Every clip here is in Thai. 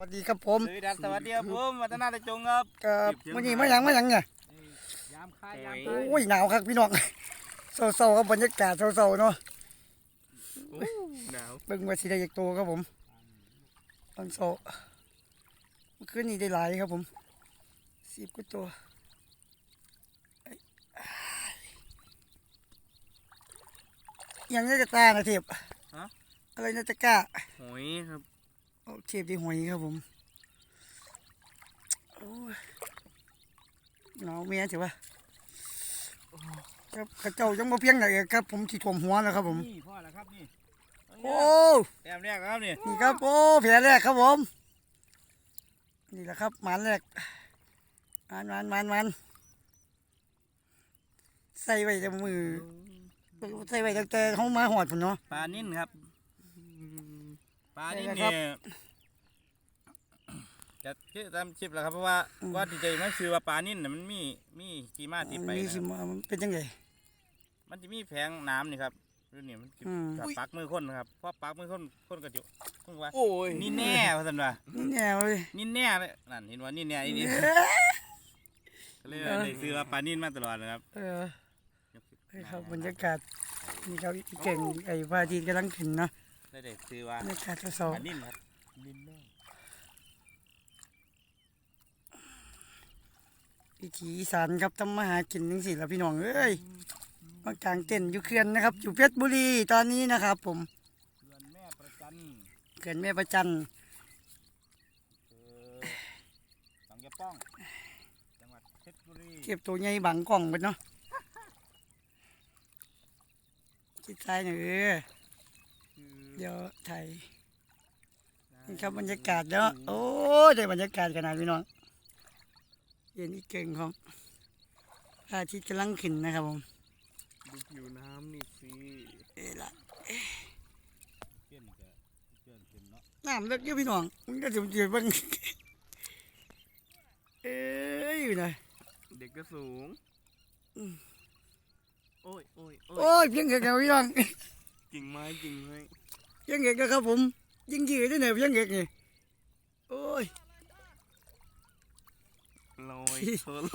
สวัสดีครับผมสวัสดีครับสวัสดีครับผมวัฒนาตะจงครับเอ่อวันนี้มาหยังมาหยังเนี่ยยามค่ายยามโอ้ยหนาวครับพี่น้องเศร้าๆครับบรรยากาศเศร้าๆเนาะหนาวเบิ่งว่าสิได้อีกตัวครับผมตอนเศร้าเมื่อคืนนี้ได้หลายครับผมสิบกว่าตัวเอ้ยอ้ายยังไงจะตานะเทียบอะไรนะตะกร้าหอยครับ เอาเทียบที่หอยครับผมโอ้ยหนาวเมียใช่ปะครับข้าเจ้ายังมาเพียงไหนครับ ผมที่ถ่วมหัวแล้วครับผมนี่พ่อแล้วครับนี่โอ้แต้มแรกครับนี่นี่ครับโอ้แผลแรกครับผม นี่แหละครับหมันแรกมันมันมันมันใส่ไว้แต่มือใส่ไว้ตั้งแต่เขามาหอดผมเนาะปลานิ่นครับ ปลานิ่นใช่แล้วครัเนี่บยจะชื่อตามคลิปแหล้วครับเพราะว่าว่าดีใจมันคือว่าปลานิ่นน่ะมันมีมีที่มาที่ไปมีนะคสิรับมามันเป็นยังไงมันจะมีแผงน้ำนี่ครับรุ่นนี้มันสิอืมกับปักมือคนนะครับเพราะปักมือคนคนกระจุเพิ่งว่าโอ้ยนี่แน่ว่าสันว่านี่แน่เว้ยนี่แน่เลยนั่นเห็นว่านี่แน่อีนี่ก็เลยได้ซื้อว่าปลานิ่นมาตลอดนะครับเออนี่ครับบรรยากาศนี่ครับอีเก่งไอ้พระอาทิตย์กำลังขึ้นเนาะ ได้ได้ซื้อว่าบรรยากาศเศร้าปลานิ่นครับนิ่นแน่ๆวิถีอีสานครับทำมาหากินจังสิละพี่น้องเอ้ยมากลางเต้นท์อยู่เขื่อนนะครับ อยู่เพชรบุรีตอนนี้นะครับ ผมเพื่อนแม่ประจันเขื่อนแม่ประจันคือหนองยะป้องจังหวัดเพชรบุรีเก็บตัวใหญ่บังกล่องไปเนาะคิดท้ายหน่อย เออเดี๋ยวถ่ายนี่ครับบรรยากาศเนาะโอ้ยได้บรรยากาศขนาดพี่น้องเย็นอีกเก่งครับพระอาทิตย์กำลังขึ้นนะครับผมดูผิวน้ำนี่สิเอ้ยละเพื่อนจะเพื่อนขึ้นเนาะน้ำเล็กเยอะพี่น้องมันก็จะเจือบ้างเอ้ยอยู่ไหนเด็กก็สูงโอ้ยโอ้ยโอ้ยโอ้ยเพียงเอกครับพี่น้องกิ่งไม้กิ่งไม้เพี ยงเอกนะครับผมยิงยืดได้เนี่ยเพียงเอกนี่โอ้ยลอยโซโล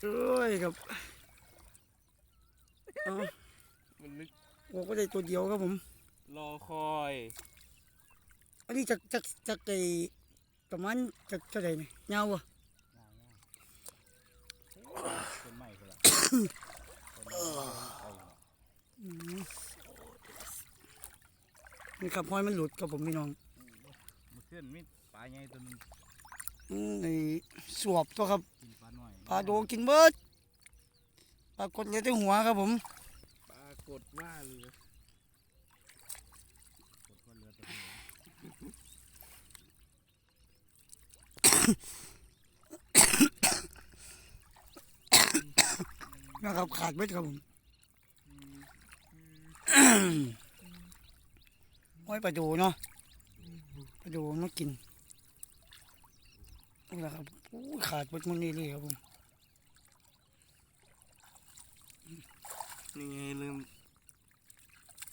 โอ้ยครับเอามันลึกโอ้ก็ได้ตัวเดียวครับผม รอคอย อันนี้จากจากจากไอ้ประมาณจากเท่าไหร่เนี่ยยาววะต้นไม้คือละอืม นี่ครับห้อยมันหลุดครับผมพี่น้องมันขึ้นมีปลาใหญ่ตัวหนึงอืมไอ้สวบตัวครับกินปลาหน่อยปลาโดกินเบิดปลากดเหลยแต่หัวครับผมปรากฏว่าเรือกดว่าเรือตัวเดียวนะครับขาดเบิดครับผม ห้อยปลาโดเนาะปลาโดมากินนี่แหละครับโอ้ยขาดเบิดมันนี่เลยครับผมนี่ไงเริ่ม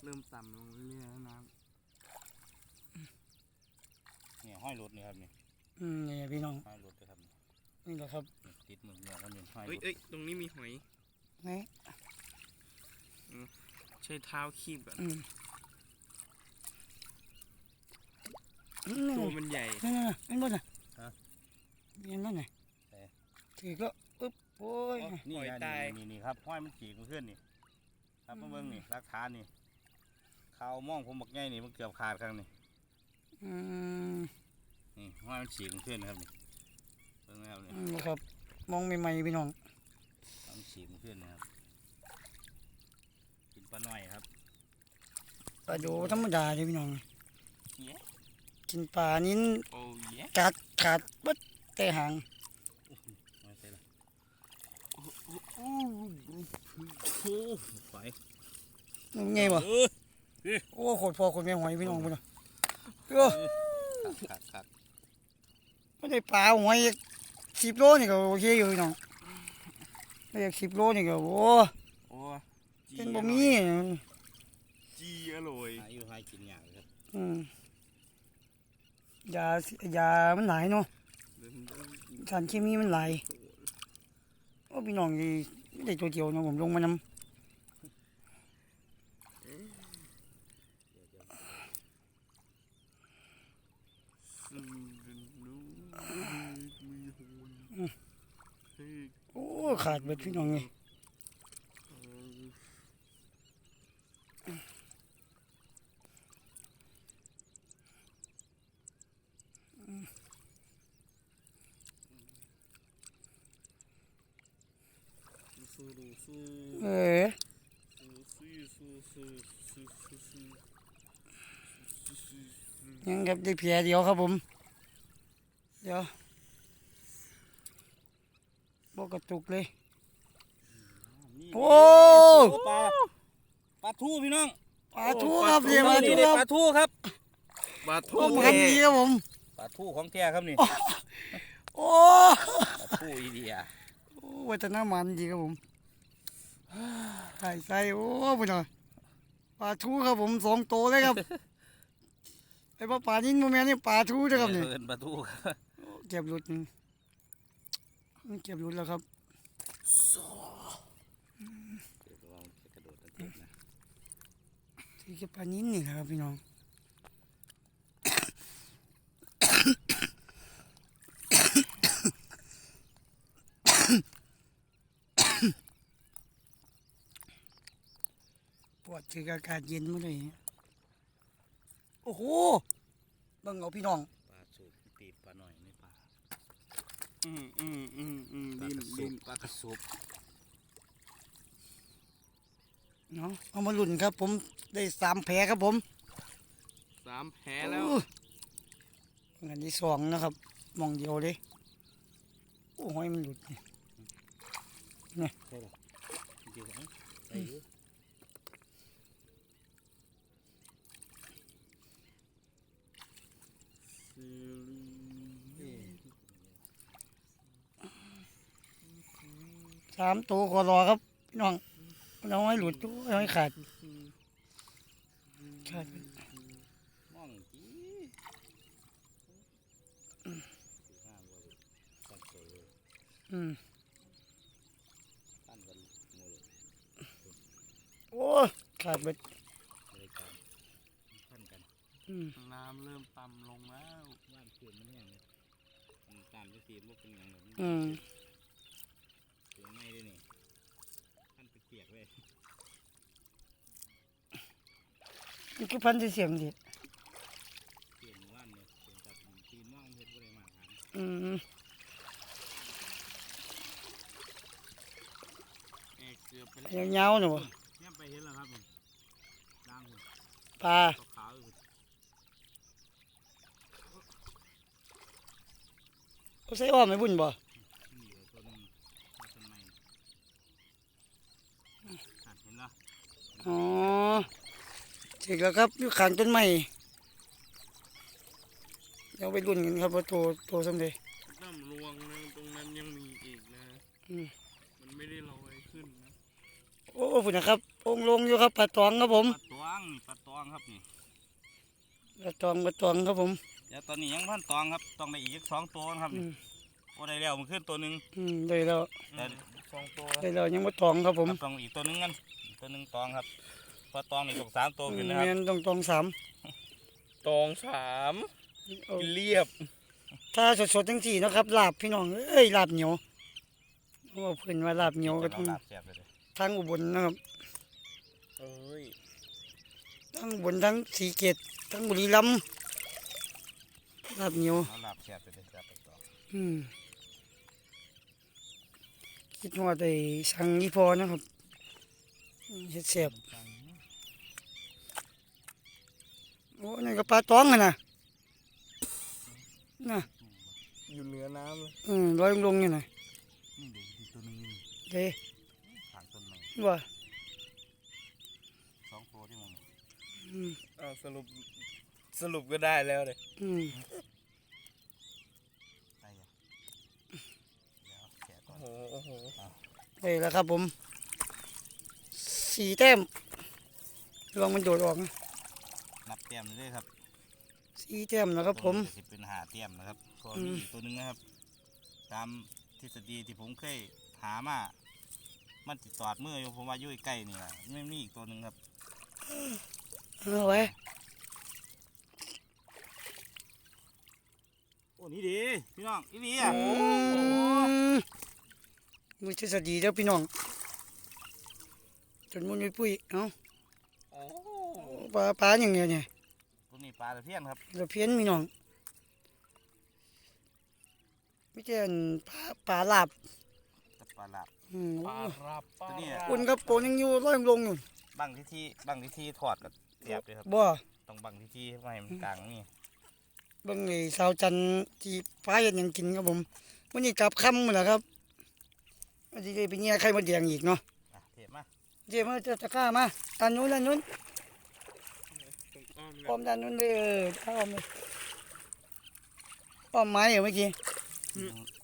เริ่มต่ำลงเรื่อยๆแล้วน้เนี่ยห้อยรถนี่ครับนี่อืมนี่พี่น้องห้อยรถนะครับนี่แหละครับนี่ติดมือเนี่ยครับนี่ห้อยำรเอ้ยถเอ้ยตรงนี้มีหอยนี่ใช้เท้าคีบแบบอืมนี่ ตัวนี่มันใหญ่นี่นี่นี่บนน่ะเห็นบ้านไหนถือก็ปึ๊บโอ้ยนี่ไงนี่นี่นี่ครับห้อยมันขี่มันขึ้นนี่ ครับมาเบิ่งนี่รักฐานนี่เขามองผมบักใหญ่นี่มันเกือบขาดครั้งนี่อืมนี่ห้อยมันฉีกมันขึ้นนะครับนี่เบิ่งนะครับนี่นี่ครับ มองใหม่ๆพี่น้องมันฉีกมันขึ้นนะครับกินปลาหน่อยครับ ปลาโดธรรมดาเลยพี่น้องเย้ กินปลานิ้นโอ้ยกัดขาดเบัดแต่หางไม่ใช่ละโอ้โหไปมันไงวะเออโอ้โคตรพอโคตรแม่หอยพี่น้องพี่น้องเออขาดขาดไม่ได้ปลาหอยสิบโลนี่ก็โอเคอยู่พี่น้องไม่อยากสิบโลนี่ก็โอ้โอ้จีเป็นบ่มีจีอร่อยหาอยู่หากินอย่างเลยครับอืม ยายามันหลายเนาะเดินเดินสารเคมีมันหลายโอ้พี่น้องนี่ไม่ได้ตัวเดียวเนาะผมลงมานำซึ่งเป็นรู้มีหุ่นเฮ้ยโอ้ขาดเบิดพี่น้องเลย เออสู้สู้สู้ เออสู้สู้สู้สู้สู้สู้สู้ยังครับได้เพียเดียวครับผม เดี๋ยวบอกกระตุกเลยนี่โอ้ปลาปลาทูพี่น้องปลาทูครับเดี๋ยวปลาทูนี่คปรัลาบทูครับบาโอ้ทุ่มมันดีครับผมปลาทูของแท้ครับนี่โอ้ปลาทูอีเดียโอ้วัฒนมันดีครับผม ใส่ใส่โอ้พี่น้องปลาทูครับผมสองโตวเลยครับ ไอ้ปลาปลานิ่นโมเมนนี่ปลาทูนะครับนี่เอิ้นปลาทูครับเก็บหลุดนี่มันเก็บหลุดแล้วครับ เดี๋ยวลองกระโดดตะเกียบนะ ที่เก็บปลานิ่นนี่นะครับพี่น้อง ปวดคืออากาศเย็นมาเลยโอ้โหเบิ่งเอาพี่น้องปลาสูบตีบปลาหน่อยในปลาอืมอืมอืมอืมปลาดินกระสูดิบนปลากระสูบเนาะเอามาลุ่นครับ ผมได้สามแผลครับผมสามแผลแล้วโอ้อันที่สองนะครับมองเดียวเลยโอ้ยมันหลุดนี่ใช่หรอจริงๆนะใส่อยู่ เอ๊ะ สามตัวขอรอครับพี่น้องเราให้หลุดเอาให้ขาดขาดมองจีห้ามบ่เลยตัดตัวเลยอืมตั้นกันหมดเลยโอ้ขาดเบิดบริการขั้นกันอืมน้ำเริ่มต่ำลงแล้วว่านเขื่อนมันแห้งเลยมันตามไปสีมันเป็นอย่างไรมันอืม ถึงไม่ด้วยนี่ขั้นเปียกๆเลยนี่คือพันธุ์ที่เสียมดิเปลี่ยนว่านเนี่ยเปลี่ยนจากตีนม่องเพชรบริมาหารอืมเอกเกือบไปแล้วยาวๆหนูเนี่ยไปเห็นแล้วครับผมด่างผมปลาขาวๆอยู่เขาใส่อ้อมไม่บุญบ่ นี่เหลือตัวหนึงมาต้นไม้หัดเห็นแล้ว อ๋อเสร็จแล้วครับอยู่ข้างต้นไม้เดี๋ยวไปรุ่นกันครับว่าโตโตสำเร็จน้ำรวงนะตรงนั้นยังมีอีกนะอืมมันไม่ได้ลอยขึ้นนะโอ้พุ่นนะครับองค์ลงอยู่ครับปลาตองครับผมปลาตวงนี่ปลาตวงครับนี่ปลาตองปลาตองครับผมเดี๋ยวตอนนี้ยังพันตวงครับต้องได้อีกสองตัวนะครับอืมโอ้ได้แล้วมันขึ้นตัวหนึ่งอืมได้แล้วแต่สองตัวได้แล้วยังบ่ตองครับผมครับต้องอีกตัวหนึงกันอีก ตัวหนึงตองครับเพอตองนี่ตกสามตัวอืขึ้นมนะครัแม่บนต้องตองสามตองสามเอาเรียบถ้าสดๆทั้งสี่นาะครับลาบพี่น้องเอ้ยลาบเหนียวเพราะว่าเพิ่นว่าลาบเหนียวก็จะต้องลาบแซ่บเลยเด้อทางอุบลนะครับเอ้ยทั้งอุบลทั้งสีเกตทั้งบุรีรัมย์ลาบเหนียว เอาลาบแซ่บเลยเด้อครับปลาตองอืมคิดว่าได้สั่งยี่พอนะครับอืม เฮ็ดแซ่บโอ้นี่ก็ปลาตองอะนะน่ะอยู่เหนือน้ำเลยอืมลอยลงๆนี่น่ะนี่เด็กอีกตัวหนึงนี่เด้ทางต้นไม้ว่าสองตัวที่มองอืมอ้าวสรุปสรุปก็ได้แล้วเลยอืมไปอะเดี๋ยวแกะก่อโอ้นโหโอ้โหได้แล้วครับผม สี่แต้มลองมันโดดออกนะนับแต้มเลยเด้อครับสีแต้มนะครับ ผมตัวนี้ก็สิเป็นหาเตี้ยมนะครับตัวอืนี้มอีกตัวหนึงนะครับ ตามทฤษฎีที่ผมเคยหามามันติดตอดมืออยู่ผมว่าอยู่ใกล้ๆนี่แหละไม่มีอีกตัวหนึ่งครับเอาไว้โอ้นี่ดีพี่น้องอีนี่อะอืมมือทฤษฎีเด้อพี่น้อง จนมุนไปปุ้ยเอ้าโอ้ปลาปลาอย่างเงี้ยเนี่ยตัวนี้ปลาตะเพียนครับเราเพี้ยนพี่น้องไม่ใช่อันปลาปลาลาบกับปลาหลาบอืมปลารับปลาตัวนี้รับอุ่นกับโปนยังอยู่ร้อยลงอยู่บังที่ที่บังที่ที่ถอดกับเสียบเลยครับบ่ต้องบังที่ที่ไม่ให้มันกลางนี่เบิ่งไอ้สาวจันทร์ที่ฟ้าเห็นหยังกินครับผมวันนี้กลับค่ำหมดแล้วครับวันนี้ได้ไปเงี้ยไข่มดแดงอีกเนาะอะเทปมา เดี๋ยวมาจะตะกร้ามาด้านนู้นด้านนู้นอ้อมอ้อมด้านนู้นเลยเออถ้าอ้อมเลยอ้อมไม้เหรอเมื่อกี้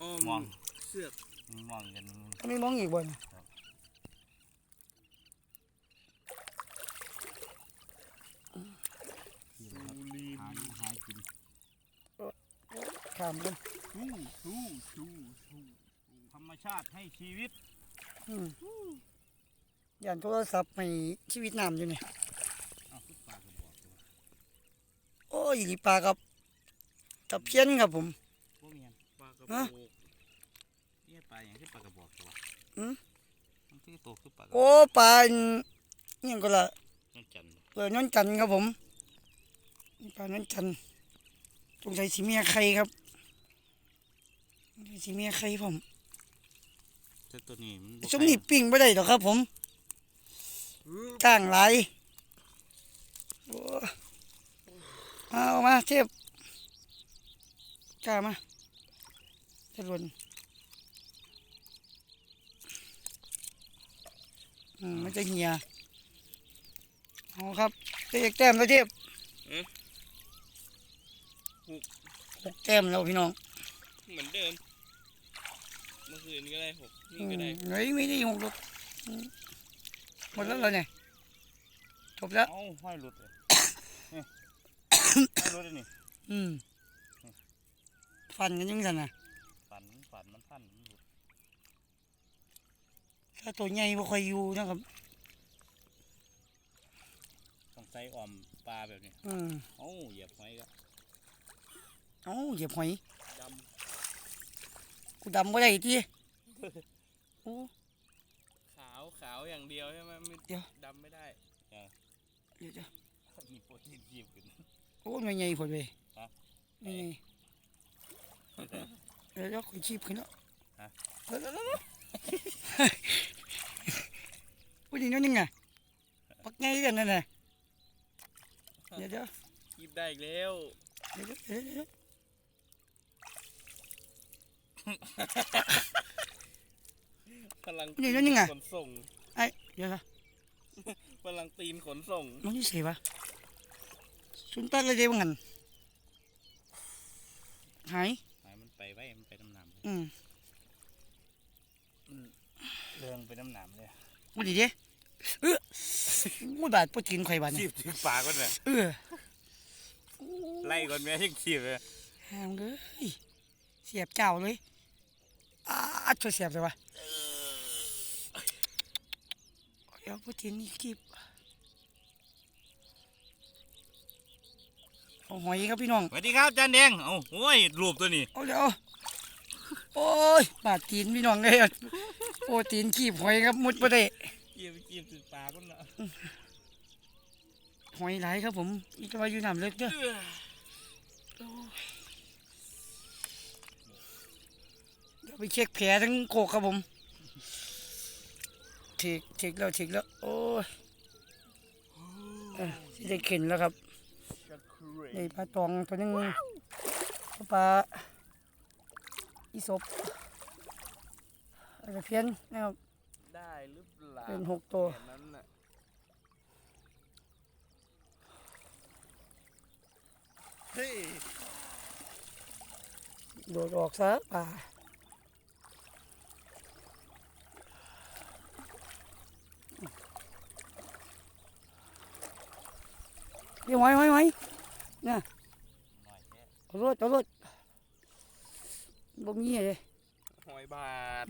อ้อมองมเสือกมองกันเขาไม่มองอีกบ่นะสูลีนหาหากินขามกันชูชูชูชูธรรมชาติให้ชีวิตอืม ย่านโทรศัพท์ให้ชีวิตน้ำอยู่เนี่ยอ้าวคือปลากระบอกตัวโอ้ยอีหลีปลาครับตะเพียนครับผมพวกเมียนปลากระฮะโปกนี่ปลาอย่างที่ปลากระบอกตัวอืมมันที่โตคือปลากระบโอ้อกปลาอันนี่ยังก็ละนั่นจันทร์เปิดน้นจันทร์ครับผมนี่ปลาน้นจันทร์สงสัยสีเมียไข่ครับสีเมียไข่ผมแต่ตัวนี้มันบ่ช่วงนี้ปิ้งไม่ได้หรอกครับผม อื้อจ้างหลายโอ้มาเอามาเทียบกล้ามาจะหล่นอืมมันจะเหี่ยเอาครับเรียกแต้มแล้วเทียบหกแต้มแล้วพี่น้อง เหมือนเดิม เมื่อคืนก็ได้หกอืนี่มก็ได้เฮ้ยไม่ได้หกหรอกอืม หมดแล้วเหรอเนี่ยจบแล้วเอ้าห้อยหลุดเลยนี่ห้อยหลุดเลยนี่อืมฟันกันยังสันนะฝันฝันมันพันมันหลุดถ้าตัวใหญ่บ่ค่อยอยู่นะครับ ต้องใส่อ่อมปลาแบบนี้อืมเอ้าเหยียบไว้ก็เอ้าเหยียบหอยดกูดำบ่ได้ทีโอ้ำ ขาวขาวอย่างเดียวใช่ไหมไม่เดี๋ยว ดำไม่ได้เดี๋ยวจะมีโปรตีนยีบขึ้น โอ้ยใหญ่ๆพอดเว้ยฮะนี่เดี๋ยวเดี๋ยวคุยชีพขึ้นแล้วฮะเดี๋ยวเดี๋ยวเดี๋ยวพูดอย่างนั้นยังไงปักไงกันนั่นน่ะเดี๋ยวเดี๋ยวหยิบได้อีกแล้วเดี๋ยวเดี๋ยวเดี๋ยวเดี๋ยว พลังนี่นั่นยังไง ขนส่งไอ้เดี๋ยวนะพลังตีนขนส่งมันอยู่เสียวะสุนตัดเลยเดี๋ยวงั้นหายหายมันไปไว้มันไปน้ำหนามอืมเรื่องไปน้ำหนามเลยวันนี้เด้เออมูบาดปวดกินข่อยบาดจีนี่บถึงปากก่อนเลยเออไล่ก่อนแม่ยังจีบเลยหามเลยเสียบเจ้าเลยอ้าช่วยเสียบเลยวะเดี๋ยวปวดกินนี่กีบเอาหอยครับพี่น้องสวัสดีครับจานแดงเอ้าโอ้ยรูปตัวนี้เอาเดี๋ยวโอ้ยบาดตีนพี่น้องเลยโอ้ตีนกีบหอยครับมุดประเดะเยี่ยมเยี่ยมถึงปากก็นะหอยหลายครับผมอีกตัวอยู่น้ำเล็กเด้อเดี๋ยวไปเช็คแผลทั้งโคกครับผม ถิกถิกแล้วถิกแล้ว โอ้ยเอ้ยสิได้เข็นแล้วครับจะเครได้ปลาตองตัวหนึงปลาอีศบอะไรเพี้ยนนะครับได้หรือเปล่าเป็นหกตัวแค่นั้นน่ะเฮ้ยโดดออกซะปลาเดี๋ยวไว้ไว้ไว้เนี่ยเอารถเอารถบ่มีเลยหอยบาท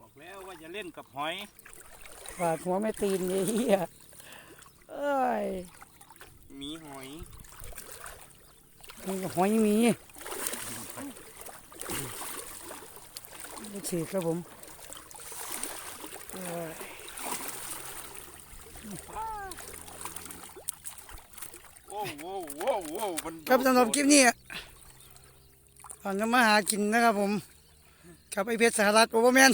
บอกแล้วว่าอย่าเล่นกับหอยฝาดหัวแม่ตีนเลยเฮียเอ้ยมีหอยนี่ก็หอยมีนี่ฉีกครับผมเอ้ย โว้วโว้วโว้วโว้วมัน ครับสำหรับคลิปนี้ก่อนจะมาหากินนะครับผมกับไอเพชรสหรัฐโอเวอร์แมน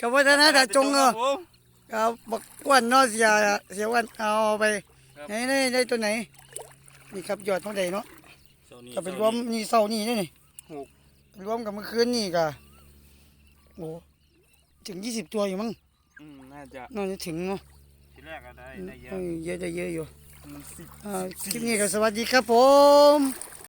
กับวัฒนธรรมจงเออครับผมครับบักอ้วนเนอเสียเสียอ้วันเอาไปไหนไหนได้ตัวไหน นี่ครับยอดเท่าใดเนาะเจ้านี่ก็เป็นรวมนี่เสานี่นี่นี่หกรวมกับเมื่อคืนนี่ก็โอ้ถึงยี่สิบตัวอยู่มั้งอืมน่าจะน่าจะถึงเนาะทีแรกก็ได้ได้เยอะเออเยอะได้เยอะอยู่มันสิบอ่า คลิปนี้ก็สวัสดีครับผม